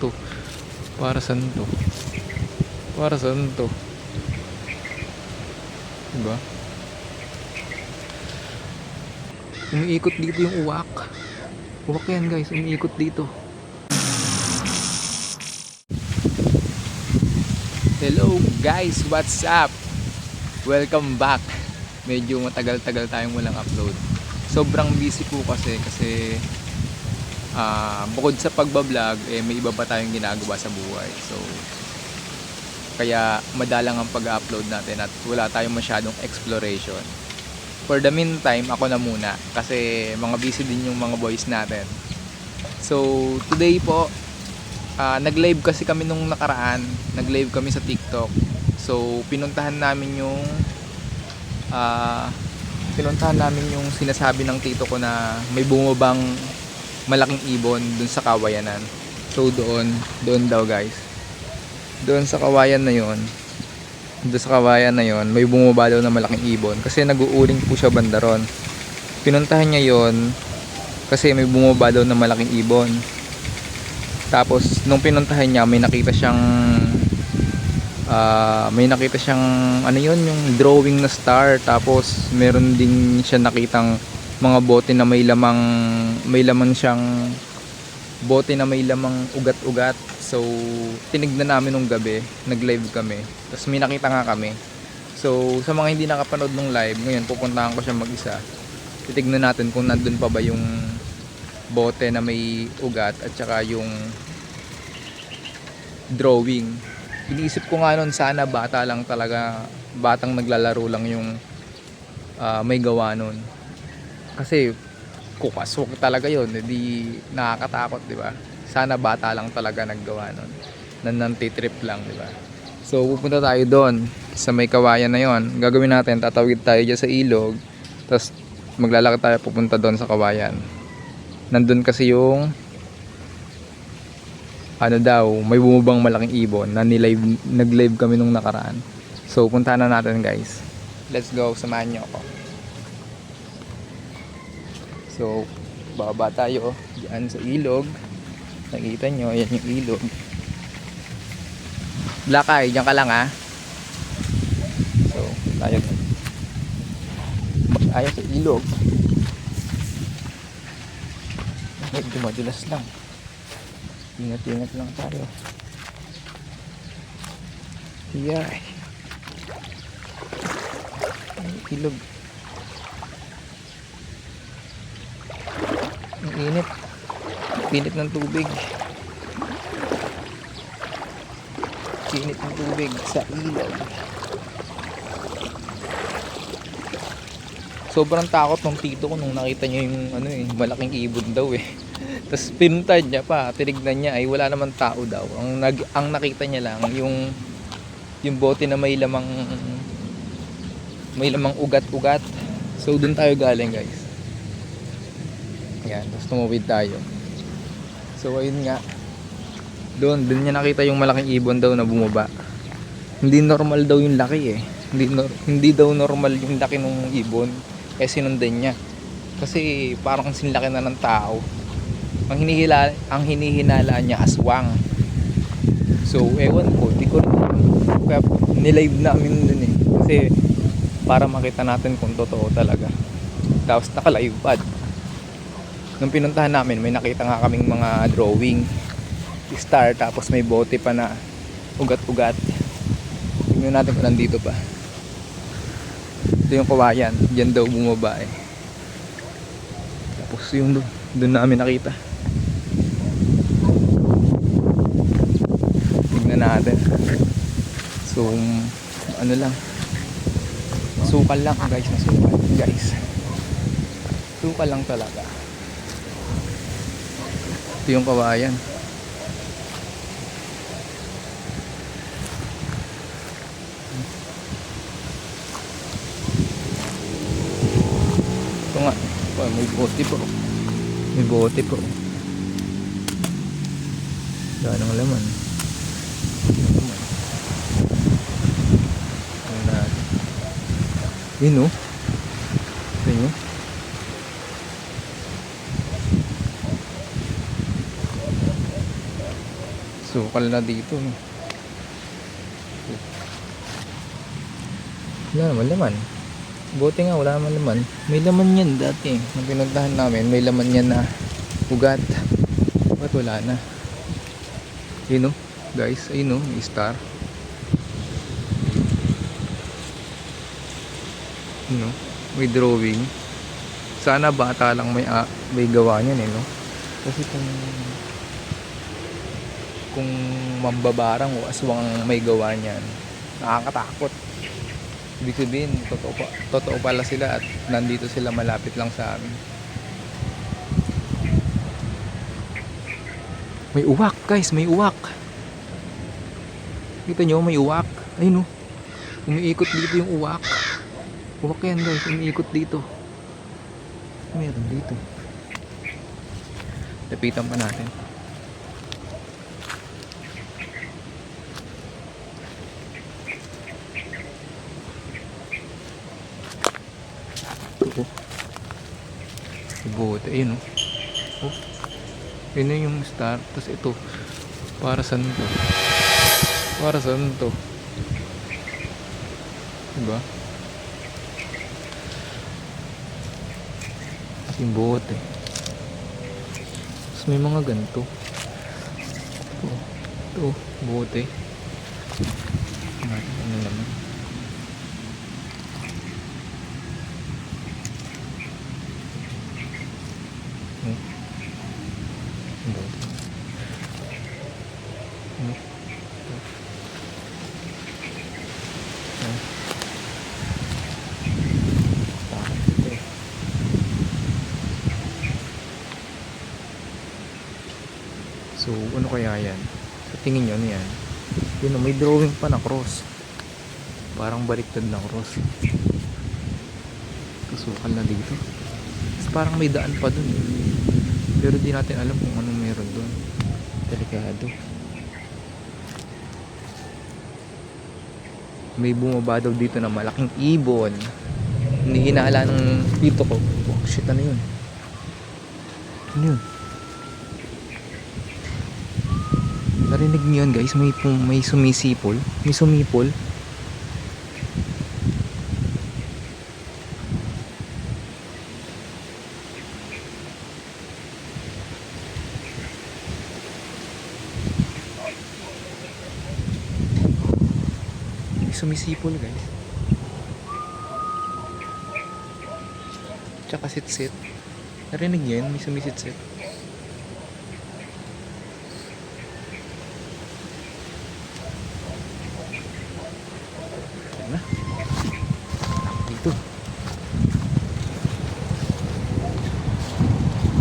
to? Para saan to? Para saan to? Diba? Umiikot dito yung uwak. Uwak yan guys, umiikot dito. Hello guys, what's up? Welcome back. Medyo matagal-tagal tayong walang upload. Sobrang busy po kasi kasi ah, bukod sa pagbablog, eh, may iba pa tayong ginagawa sa buhay. So, kaya madalang ang pag-upload natin at wala tayong masyadong exploration. For the meantime, ako na muna kasi mga busy din yung mga boys natin. So, today po, ah, nag-live kasi kami nung nakaraan. Nag-live kami sa TikTok. So, pinuntahan namin yung ah, pinuntahan namin yung sinasabi ng tito ko na may bumabang malaking ibon dun sa kawayanan. So, doon, doon daw guys. Doon sa kawayan na yon doon sa kawayan na yon may bumaba daw na malaking ibon kasi nag-uuling po siya banda ron. Pinuntahan niya yon kasi may bumaba daw na malaking ibon. Tapos nung pinuntahan niya may nakita siyang ah, may nakita siyang ano yun yung drawing na star tapos meron din siya nakitang mga bote na may lamang may laman siyang bote na may lamang ugat-ugat. So tinignan namin nung gabi nag-live kami. Tapos may nakita nga kami. So sa mga hindi nakapanood nung live ngayon pupuntahan ko siya mag-isa. Titignan natin kung nandun pa ba yung bote na may ugat at saka yung drawing. Iniisip ko nga nun sana bata lang talaga batang naglalaro lang yung ah, may gawa nun kasi kukaswag talaga yon hindi nakakatakot di ba sana bata lang talaga naggawa nun nan nantitrip lang di ba so pupunta tayo doon sa may kawayan na yon gagawin natin tatawid tayo dyan sa ilog tapos maglalakad tayo pupunta doon sa kawayan nandun kasi yung ano daw, may bumubang malaking ibon na nilive, nag-live kami nung nakaraan. So, puntahan na natin guys. Let's go, samahan niyo ako. So, baba tayo diyan sa ilog. Nakita nyo, yan yung ilog. Black eye, diyan ka lang ha. So, tayo. Ayaw sa ilog. Medyo madulas lang. Ingat-ingat lang tayo. Yay. Ay, ilog. Ang init. Init ng tubig. Init ng tubig sa ilog. Sobrang takot ng tito ko nung nakita niya yung ano eh, malaking ibon daw eh. Tapos pinuntad niya pa, tinignan niya ay wala naman tao daw. Ang nag ang nakita niya lang yung yung bote na may lamang may lamang ugat-ugat. So doon tayo galing, guys. Yan, tapos tumawid tayo. So ayun nga. Doon, doon niya nakita yung malaking ibon daw na bumaba. Hindi normal daw yung laki eh. Hindi nor- hindi daw normal yung laki ng ibon. Eh sinundan niya. Kasi parang sinlaki na ng tao ang hinihila ang hinihinala niya aswang so ewan ko di ko kaya nilive namin dun eh kasi para makita natin kung totoo talaga tapos nakalive pad nung pinuntahan namin may nakita nga kaming mga drawing. Star tapos may bote pa na ugat-ugat. Tingnan natin kung nandito pa. Ito yung kawayan dyan daw bumaba eh. Tapos yung doon doon namin nakita. Tignan natin. So ano lang. Sukal lang guys na sukal guys. Sukal lang talaga ito yung kawayan ito nga may bote po may bote po Daan ng laman. Yun oh. Ito nyo. Sukal na dito. No? Wala naman laman. Buti nga wala naman laman. May laman yan dati. Nung pinuntahan namin, may laman yan na ugat. Ba't wala na? Ayun o, guys. Ayun o, may star. Ayun o, may drawing. Sana bata lang may, ah, may gawa niyan eh, no? Kasi kung kung mambabarang o aswang ang may gawa niyan, nakakatakot. Ibig sabihin, totoo, pa, totoo pala sila at nandito sila malapit lang sa amin. May uwak, guys, may uwak. Kita nyo, may uwak. Ayun oh. Umiikot dito yung uwak. Uwak yan, guys. Umiikot dito. Meron dito. Lapitan pa natin. Ibote. Ayun oh. Oh. Yun yung star. Tapos ito. Para saan to? Para saan to? Diba? Bote. Tapos may mga ganito. Ito. Ito. Bote. Natin ano naman. So, ano kaya yan? Sa tingin nyo, ano yan? Yun, may drawing pa na cross. Parang baliktad na cross. Kasukal na dito. Tapos parang may daan pa dun. eh. Pero di natin alam kung anong meron dun. Delikado. May bumaba daw dito na malaking ibon. Hindi hinala ng dito ko. Oh, shit, ano yun? Ano yun? Narinig niyo yun guys, may, may sumisipol. May sumipol. May sumisipol guys. Tsaka sit-sit. Narinig niyo yun, may sumisit-sit.